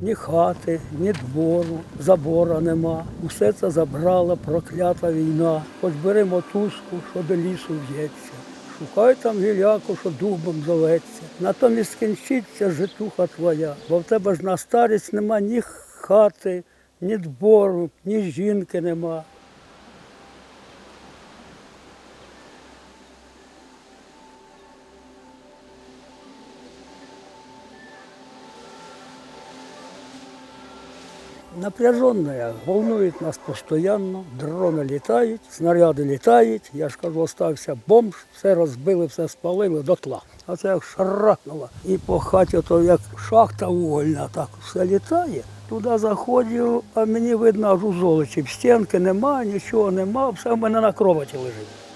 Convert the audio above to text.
ні хати, ні двору, забора нема. Усе це забрала проклята війна. Хоч бери мотузку, що до лісу в'ється. Шукай там гіляку, що дубом зоветься. Натомість скінчиться житуха твоя, бо в тебе ж на старість нема ні хати, ні двору, ні жінки нема. Напряженная, волнует нас постоянно, дрони літають, снаряди літають. Я ж кажу, остався бомж, все розбили, все спалили дотла. А це як шарахнуло. І по хаті, то як шахта вугольна, так все літає. Туди заходжу, а мені видно аж у золочі. Стінки нема, нічого нема, все в мене на кроваті лежить.